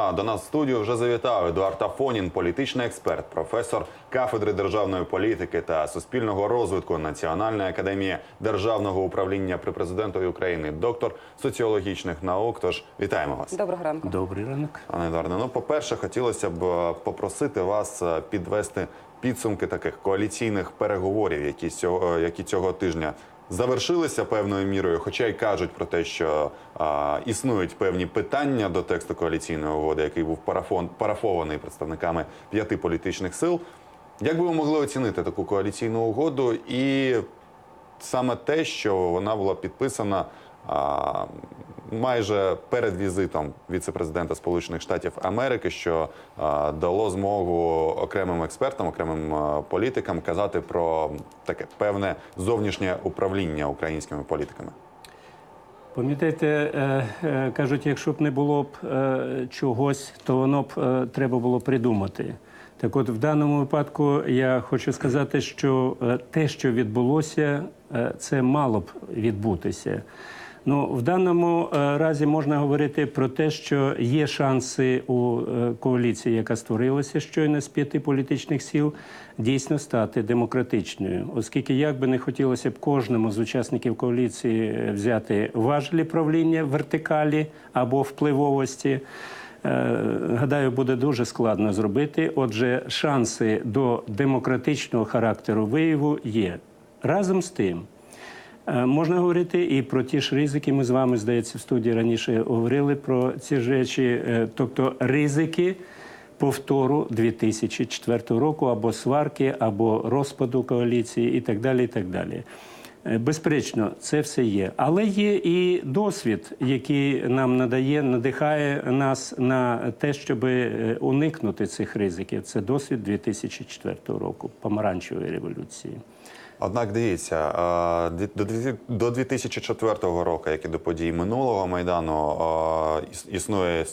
А до нас в студію вже завітав Едуард Афонін, політичний експерт, професор кафедри державної політики та суспільного розвитку Національної академії державного управління при президентові України, доктор соціологічних наук. Тож вітаємо вас. Доброго ранку. Добрий ранок. Пане Едуарде, ну по-перше, хотілося б е, попросити вас е, підвести підсумки таких коаліційних переговорів, які цього, е, які цього тижня завершилися певною мірою, хоча й кажуть про те, що а, існують певні питання до тексту коаліційної угоди, який був парафон, парафований представниками п'яти політичних сил. Як би ви могли оцінити таку коаліційну угоду і саме те, що вона була підписана а, майже перед візитом віце-президента Сполучених Штатів Америки, що дало змогу окремим експертам, окремим політикам казати про таке певне зовнішнє управління українськими політиками. Пам'ятаєте, е, е, кажуть, якщо б не було б е, чогось, то воно б е, треба було придумати. Так от, в даному випадку я хочу сказати, що е, те, що відбулося, е, це мало б відбутися. Ну, в даному е, разі можна говорити про те, що є шанси у е, коаліції, яка створилася щойно з п'яти політичних сил, дійсно стати демократичною, оскільки як би не хотілося б кожному з учасників коаліції е, взяти важелі правління вертикалі або впливовості. Гадаю, буде дуже складно зробити. Отже, шанси до демократичного характеру вияву є. Разом з тим, Можна говорити і про ті ж ризики. Ми з вами, здається, в студії раніше говорили про ці ж речі, е, тобто ризики повтору 2004 року або сварки, або розпаду коаліції, і так далі. І так далі. Е, Безперечно, це все є, але є і досвід, який нам надає, надихає нас на те, щоб уникнути цих ризиків. Це досвід 2004 року, помаранчевої революції. Однак дивіться, до дві- до 2004 року, як і до подій минулого майдану, існує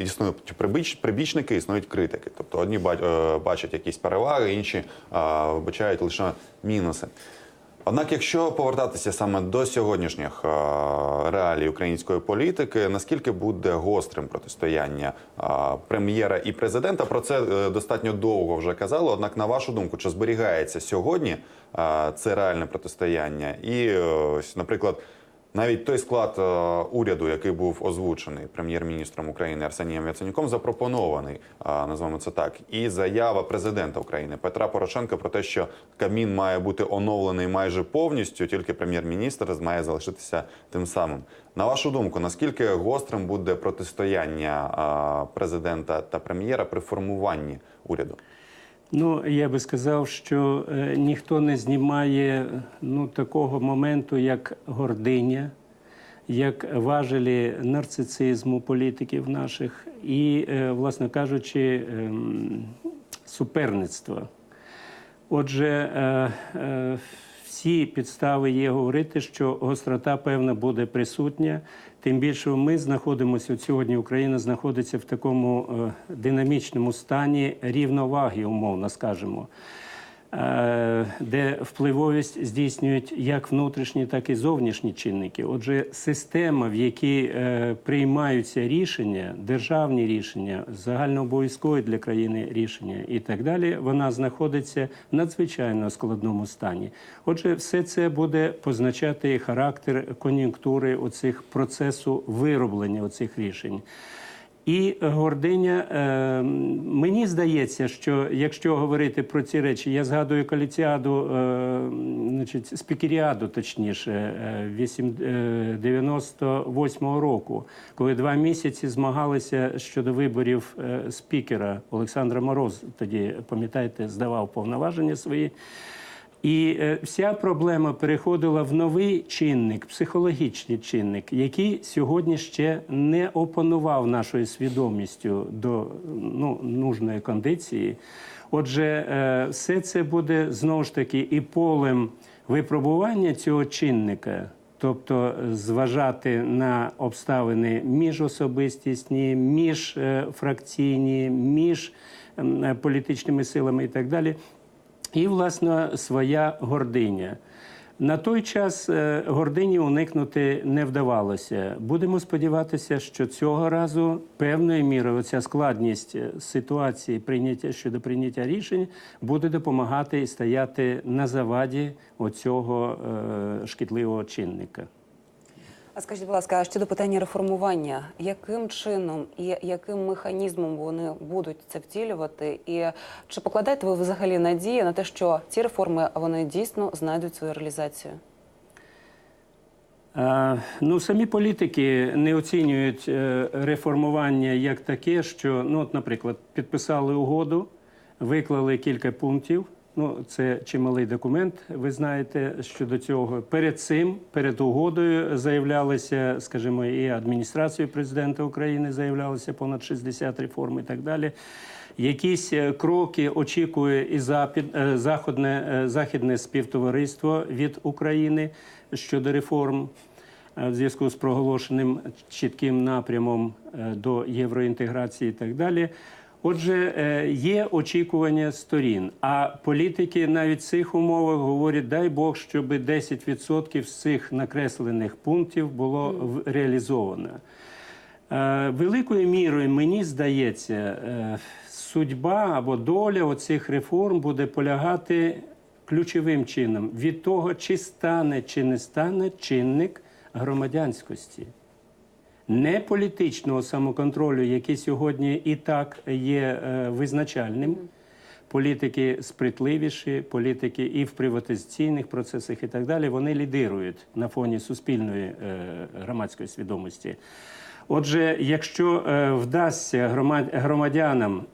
існують прибіч- прибічники, існують критики. Тобто одні е, бачать якісь переваги, інші вбачають лише мінуси. Однак, якщо повертатися саме до сьогоднішніх реалій української політики, наскільки буде гострим протистояння прем'єра і президента? Про це е, достатньо довго вже казали. Однак, на вашу думку, чи зберігається сьогодні це реальне протистояння? І, е, наприклад, навіть той склад е, уряду, який був озвучений прем'єр-міністром України Арсенієм Яценюком, запропонований, е, назвемо це так, і заява президента України Петра Порошенка про те, що Кабмін має бути оновлений майже повністю, тільки прем'єр-міністр має залишитися тим самим. На вашу думку, наскільки гострим буде протистояння е, президента та прем'єра при формуванні уряду? Ну, я би сказав, що е, ніхто не знімає ну, такого моменту, як гординя, як важелі нарцицизму політиків наших і, е, власне кажучи, ем, суперництва. Отже, е, всі підстави є говорити, що гострота певна буде присутня. Тим більше ми знаходимося от сьогодні. Україна знаходиться в такому е, динамічному стані рівноваги, умовно скажемо. Е, Де впливовість здійснюють як внутрішні, так і зовнішні чинники. Отже, система, в якій е, приймаються рішення, державні рішення, загальнообов'язкові для країни рішення і так далі, вона знаходиться в надзвичайно складному стані. Отже, все це буде позначати характер кон'юнктури оцих процесу вироблення оцих рішень. І гординя, е, мені здається, що якщо говорити про ці речі, я згадую коліціаду, е, значить, спікеріаду, точніше, е, вісім- е, 98-го року, коли два місяці змагалися щодо виборів спікера Олександра Мороз, тоді, пам'ятаєте, здавав повноваження свої. І е, вся проблема переходила в новий чинник, психологічний чинник, який сьогодні ще не опанував нашою свідомістю до ну, нужної кондиції. Отже, е, все це буде знову ж таки і полем випробування цього чинника. Тобто зважати на обставини міжособистісні, міжфракційні, між е, політичними силами і так далі і, власне, своя гординя. На той час е, гордині уникнути не вдавалося. Будемо сподіватися, що цього разу певною мірою ця складність е, ситуації прийняття щодо прийняття рішень буде допомагати і стояти на заваді оцього е, шкідливого чинника. А скажіть, будь ласка, щодо питання реформування, яким чином і яким механізмом вони будуть це втілювати? І чи покладаєте ви взагалі надії на те, що ці реформи вони дійсно знайдуть свою реалізацію? Е, Ну, самі політики не оцінюють е, реформування як таке, що, ну, от, наприклад, підписали угоду, виклали кілька пунктів. Ну, це чималий документ, ви знаєте, щодо цього. Перед цим, перед угодою, заявлялися, скажімо, і адміністрацією президента України заявлялися понад 60 реформ і так далі. Якісь е, кроки очікує і запід, е, заходне, е, західне співтовариство від України щодо реформ в зв'язку з проголошеним чітким напрямом до євроінтеграції і так далі. Отже, е, є очікування сторін. А політики навіть в цих умовах говорять: дай Бог, щоб 10% з цих накреслених пунктів було реалізовано. Е, Великою мірою, мені здається, е, судьба або доля оцих реформ буде полягати ключовим чином від того, чи стане чи не стане чинник громадянськості. Не політичного самоконтролю, який сьогодні і так є е, визначальним. Політики спритливіші, політики і в приватизаційних процесах, і так далі, вони лідирують на фоні суспільної е, громадської свідомості. Отже, якщо е, вдасться громадянам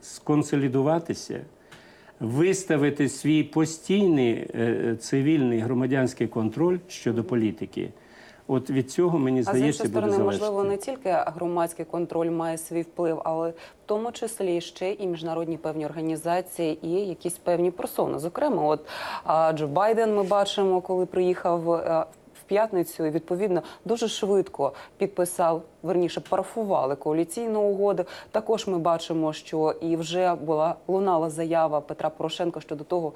сконсолідуватися, виставити свій постійний цивільний громадянський контроль щодо політики, от від цього мені А з іншої сторони, залежати. можливо, не тільки громадський контроль має свій вплив, але в тому числі ще і міжнародні певні організації і якісь певні персони. Зокрема, от Джо Байден ми бачимо, коли приїхав. е, В п'ятницю і відповідно дуже швидко підписав, верніше парафували коаліційну угоду. Також ми бачимо, що і вже була лунала заява Петра Порошенка щодо того,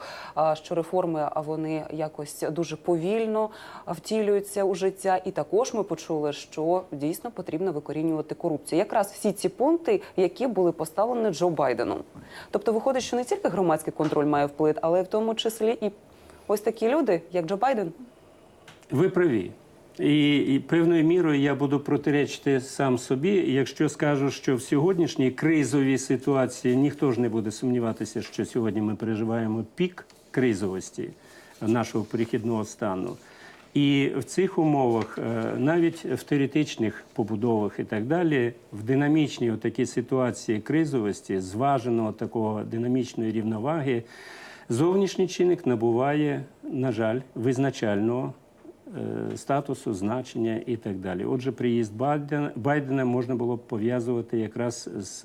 що реформи вони якось дуже повільно втілюються у життя. І також ми почули, що дійсно потрібно викорінювати корупцію. Якраз всі ці пункти, які були поставлені Джо Байденом. Тобто, виходить, що не тільки громадський контроль має вплив, але в тому числі і ось такі люди, як Джо Байден. Ви праві. І, і певною мірою я буду протиречити сам собі, якщо скажу, що в сьогоднішній кризовій ситуації ніхто ж не буде сумніватися, що сьогодні ми переживаємо пік кризовості нашого перехідного стану. І в цих умовах, е, навіть в теоретичних побудовах і так далі, в динамічній такій ситуації кризовості, зваженого такого динамічної рівноваги, зовнішній чинник набуває, на жаль, визначального статусу, значення і так далі. Отже, приїзд Байдена, Байдена можна було б пов'язувати якраз з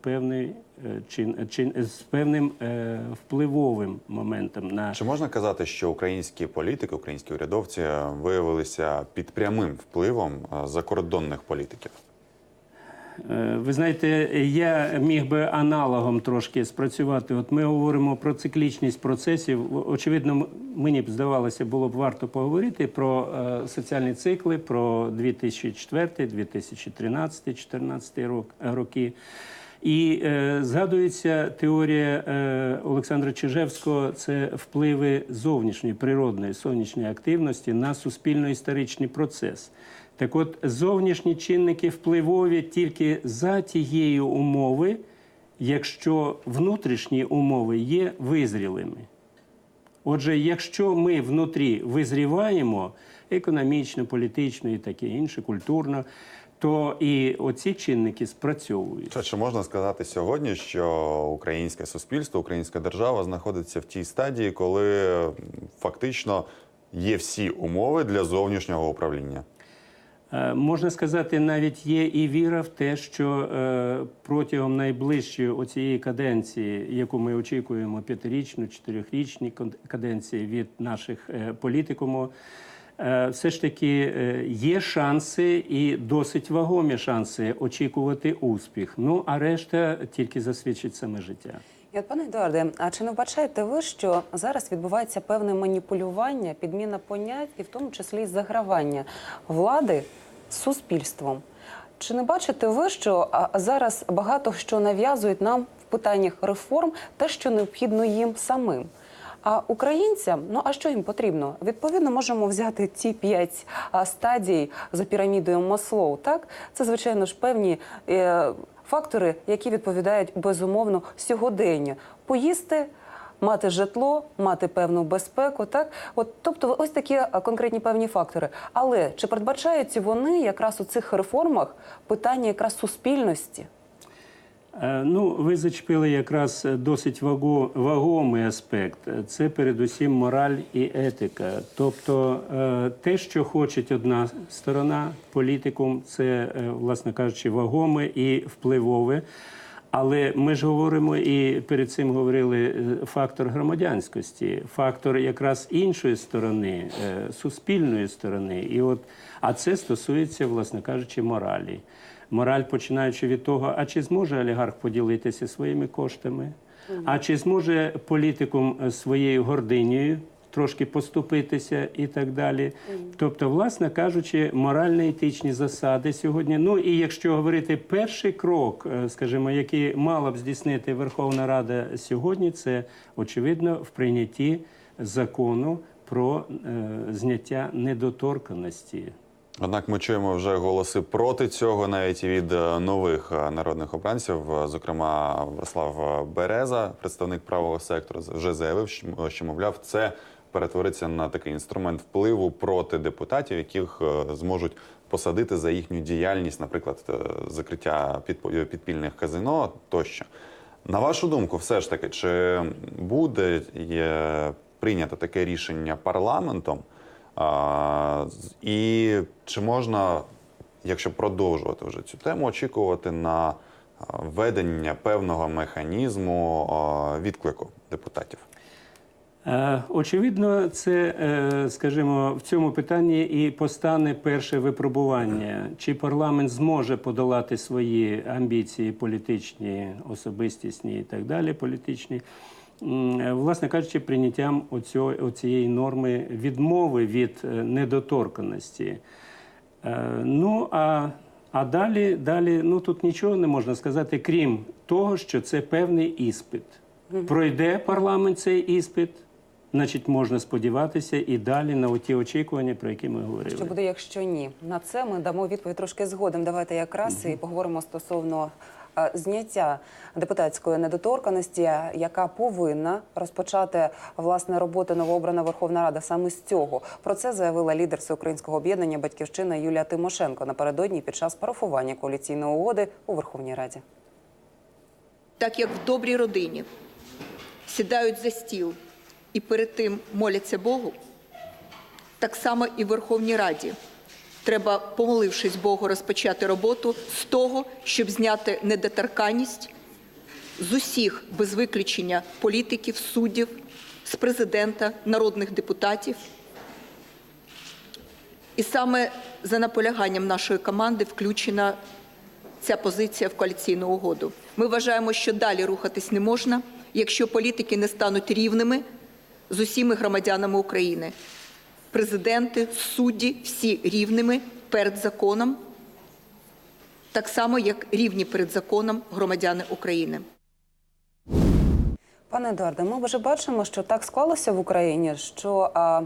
певною певний е, чин, чин з певним е, впливовим моментом на Чи можна казати, що українські політики, українські урядовці е, виявилися під прямим впливом е, закордонних політиків? Е, Ви знаєте, я міг би аналогом трошки спрацювати. От ми говоримо про циклічність процесів. Очевидно, мені б здавалося, було б варто поговорити про е, соціальні цикли, про 2004, 2013, 2014 роки. І е, згадується теорія Олександра Чижевського це впливи зовнішньої природної сонячної активності на суспільно-історичний процес. Так от зовнішні чинники впливові тільки за тієї умови, якщо внутрішні умови є визрілими. Отже, якщо ми внутрі визріваємо економічно, політично і таке інше, культурно, то і оці чинники спрацьовують. Чи, можна сказати сьогодні, що українське суспільство, українська держава знаходиться в тій стадії, коли фактично є всі умови для зовнішнього управління? Е, Можна сказати, навіть є і віра в те, що е, протягом найближчої оцієї каденції, яку ми очікуємо, п'ятирічну, чотирьохрічні каденції від наших е, політикуму, все ж таки є шанси і досить вагомі шанси очікувати успіх. Ну а решта тільки засвідчить саме життя. І от, пане Едуарде, а чи не вбачаєте ви, що зараз відбувається певне маніпулювання, підміна понять, і в тому числі загравання влади з суспільством? Чи не бачите ви, що зараз багато що нав'язують нам в питаннях реформ, те, що необхідно їм самим? А українцям, ну а що їм потрібно? Відповідно, можемо взяти ті п'ять стадій за пірамідою Маслоу. Так, це звичайно ж певні е, фактори, які відповідають безумовно сьогоденню. Поїсти. Мати житло, мати певну безпеку, так от тобто, ось такі конкретні певні фактори. Але чи передбачаються вони якраз у цих реформах питання якраз суспільності? Е, Ну, ви зачепили якраз досить ваго- вагомий аспект. Це передусім мораль і етика. Тобто е, те, що хоче одна сторона, політикум, це, е, власне кажучи, вагоме і впливове. Але ми ж говоримо і перед цим говорили е, фактор громадянськості, фактор якраз іншої сторони, е, суспільної сторони. І от, а це стосується, власне кажучи, моралі. Мораль, починаючи від того, а чи зможе олігарх поділитися своїми коштами, а чи зможе політикум е, своєю гординею трошки поступитися і так далі. Тобто, власне кажучи, морально-етичні засади сьогодні. Ну і якщо говорити перший крок, е, скажімо, який мала б здійснити Верховна Рада сьогодні, це очевидно в прийнятті закону про е, зняття недоторканності. Однак ми чуємо вже голоси проти цього, навіть від е, нових е, народних обранців. Е, Зокрема, Владислав Береза, представник правого сектору, вже заявив, що, мовляв, це перетвориться на такий інструмент впливу проти депутатів, яких зможуть посадити за їхню діяльність, наприклад, закриття підпільних казино тощо. На вашу думку, все ж таки, чи буде прийнято таке рішення парламентом? А, і чи можна, якщо продовжувати вже цю тему, очікувати на введення певного механізму відклику депутатів? Е, Очевидно, це, е, скажімо, в цьому питанні і постане перше випробування, чи парламент зможе подолати свої амбіції політичні, особистісні і так далі, політичні, власне кажучи, прийняттям оцієї норми відмови від е, недоторканості. Е, Ну а, а далі, далі, ну тут нічого не можна сказати, крім того, що це певний іспит. Пройде парламент цей іспит, значить можна сподіватися і далі на ті очікування, про які ми говорили. Що буде, якщо ні? На це ми дамо відповідь трошки згодом. Давайте якраз і поговоримо стосовно е, зняття депутатської недоторканості, яка повинна розпочати власне роботу новообрана Верховна Рада саме з цього. Про це заявила лідер всеукраїнського об'єднання Батьківщина Юлія Тимошенко напередодні під час парафування коаліційної угоди у Верховній Раді. так як в добрій родині сідають за стіл і перед тим моляться Богу, так само і в Верховній Раді. Треба, помолившись Богу, розпочати роботу з того, щоб зняти недоторканність з усіх без виключення політиків, суддів, з президента, народних депутатів. І саме за наполяганням нашої команди включена ця позиція в коаліційну угоду. Ми вважаємо, що далі рухатись не можна, якщо політики не стануть рівними з усіма громадянами України. Президенти, судді, всі рівними перед законом, так само як рівні перед законом громадяни України. Пане Едуарде, ми вже бачимо, що так склалося в Україні, що а,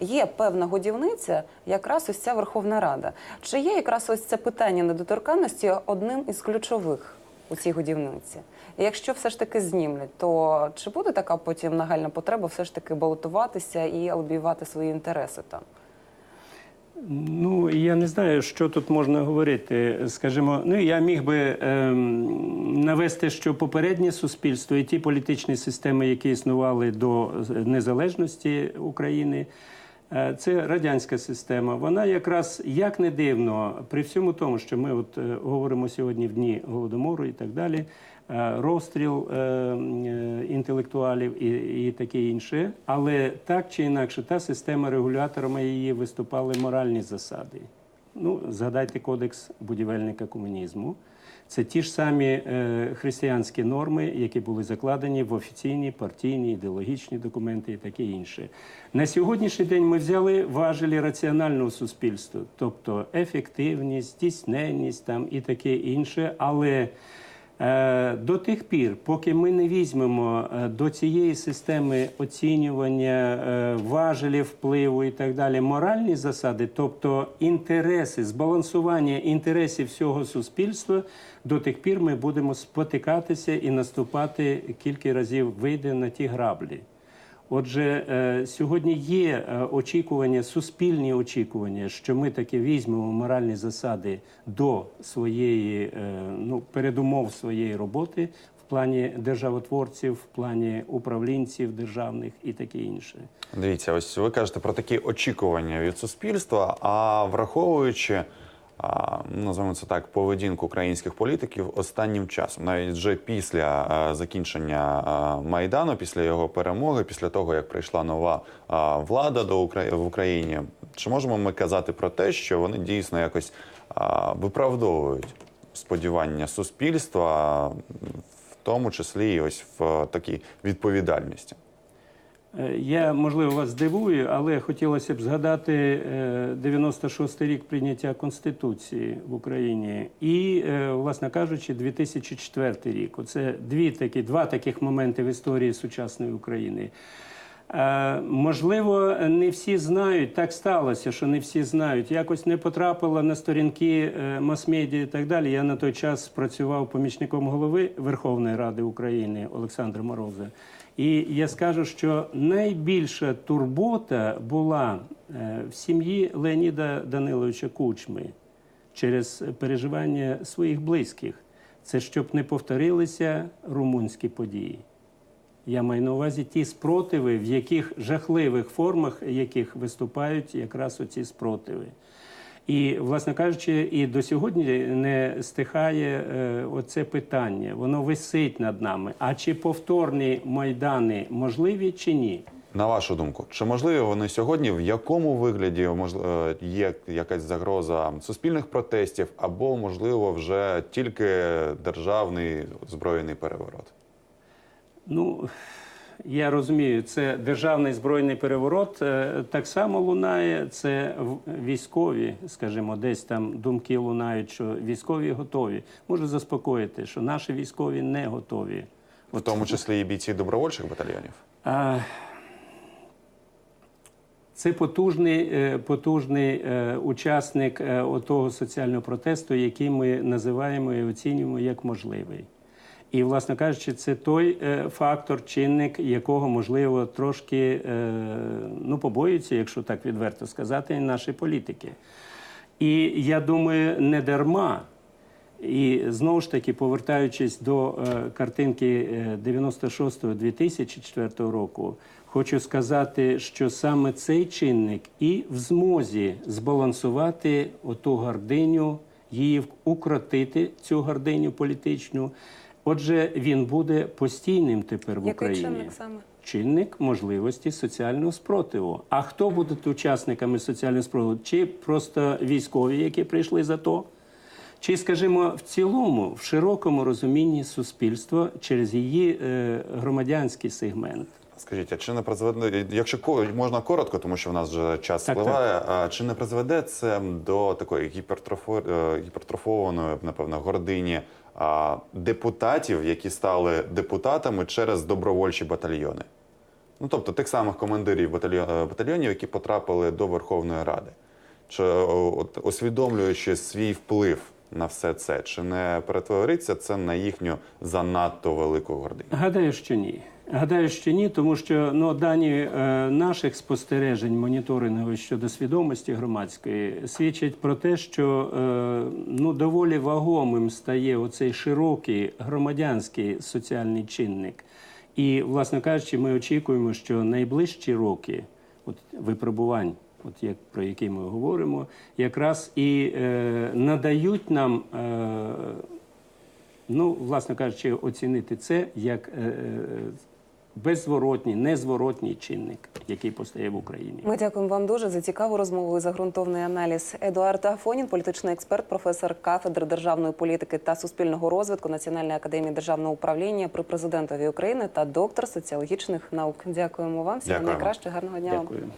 є певна годівниця, якраз ось ця Верховна Рада. Чи є якраз ось це питання недоторканності одним із ключових у цій годівниці? І якщо все ж таки знімлять, то чи буде така потім нагальна потреба все ж таки балотуватися і лобіювати свої інтереси там? Ну я не знаю, що тут можна говорити. Скажімо, ну я міг би ем, навести, що попереднє суспільство і ті політичні системи, які існували до незалежності України. Е, Це радянська система. Вона якраз як не дивно, при всьому тому, що ми от е, говоримо сьогодні в дні голодомору і так далі, е, розстріл інтелектуалів і, і таке інше. Але так чи інакше, та система регуляторами її виступали моральні засади. Ну, згадайте кодекс будівельника комунізму. Це ті ж самі е, християнські норми, які були закладені в офіційні партійні ідеологічні документи і таке інше. На сьогоднішній день ми взяли важелі раціонального суспільства, тобто ефективність, здійсненність там і таке інше, але До тих пір, поки ми не візьмемо е, до цієї системи оцінювання е, важелів впливу і так далі, моральні засади, тобто інтереси, збалансування інтересів всього суспільства, до тих пір ми будемо спотикатися і наступати кілька разів вийде на ті граблі. Отже, е, сьогодні є е, очікування, суспільні очікування, що ми таки візьмемо моральні засади до своєї е, ну, передумов своєї роботи в плані державотворців, в плані управлінців державних і таке інше. Дивіться, ось ви кажете про такі очікування від суспільства, а враховуючи, називаємо це так, поведінку українських політиків останнім часом, навіть вже після закінчення майдану, після його перемоги, після того як прийшла нова влада до Украї... в Україні, чи можемо ми казати про те, що вони дійсно якось виправдовують сподівання суспільства, в тому числі і ось в такій відповідальності? Е, Я, можливо, вас здивую, але хотілося б згадати е, 96-й рік прийняття Конституції в Україні і, е, власне кажучи, 2004 рік. Оце дві такі, два таких моменти в історії сучасної України. Е, Можливо, не всі знають, так сталося, що не всі знають. Якось не потрапила на сторінки е, мас-медіа і так далі. Я на той час працював помічником голови Верховної Ради України Олександра Мороза. І я скажу, що найбільша турбота була е, в сім'ї Леоніда Даниловича Кучми через переживання своїх близьких. Це щоб не повторилися румунські події. Я маю на увазі ті спротиви, в яких жахливих формах яких виступають якраз оці спротиви. І, власне кажучи, і до сьогодні не стихає е, оце питання. Воно висить над нами. А чи повторні майдани можливі чи ні? На вашу думку, чи можливі вони сьогодні? В якому вигляді е, є якась загроза суспільних протестів, або можливо вже тільки державний збройний переворот? Ну, я розумію, це державний збройний переворот е, так само лунає. Це військові, скажімо, десь там думки лунають, що військові готові. Можу заспокоїти, що наші військові не готові. В тому числі і бійці добровольчих батальйонів? А, Це потужний, е, потужний е, учасник отого соціального протесту, який ми називаємо і оцінюємо як можливий. І, власне кажучи, це той е, фактор, чинник, якого можливо трошки е, ну, побоюються, якщо так відверто сказати, наші політики. І я думаю, не дарма. І знову ж таки, повертаючись до е, картинки е, 96-2004 року, хочу сказати, що саме цей чинник і в змозі збалансувати оту гординю, її укротити, цю гординю політичну. Отже, він буде постійним тепер в Який Україні. чинник саме? Чинник можливості соціального спротиву. А хто будуть учасниками соціального спротиву? Чи просто військові, які прийшли за то? Чи, скажімо, в цілому, в широкому розумінні суспільства через її е, громадянський сегмент? Скажіть, а чи не призведе, якщо ко- можна коротко, тому що в нас вже час Так, спливає, а чи не призведе це до такої гіпертрофо, е, гіпертрофованої, напевно, гордині депутатів, які стали депутатами через добровольчі батальйони? Ну, тобто тих самих командирів е, батальйонів, які потрапили до Верховної Ради. Чи от, усвідомлюючи свій вплив на все це, чи не перетвориться це на їхню занадто велику гординю? Гадаю, що ні. Гадаю, що ні, тому що ну, дані е, наших спостережень моніторингу щодо свідомості громадської свідчать про те, що е, ну, доволі вагомим стає оцей широкий громадянський соціальний чинник. І, власне кажучи, ми очікуємо, що найближчі роки от, випробувань, от як про які ми говоримо, якраз і е, надають нам. Е, Ну, власне кажучи, оцінити це як е, е, беззворотній, незворотній чинник, який постає в Україні. Ми дякуємо вам дуже за цікаву розмову і за ґрунтовний аналіз. Едуард Афонін, політичний експерт, професор кафедри державної політики та суспільного розвитку Національної академії державного управління при президентові України та доктор соціологічних наук. Дякуємо вам. Всього найкраще, гарного дня. Дякую.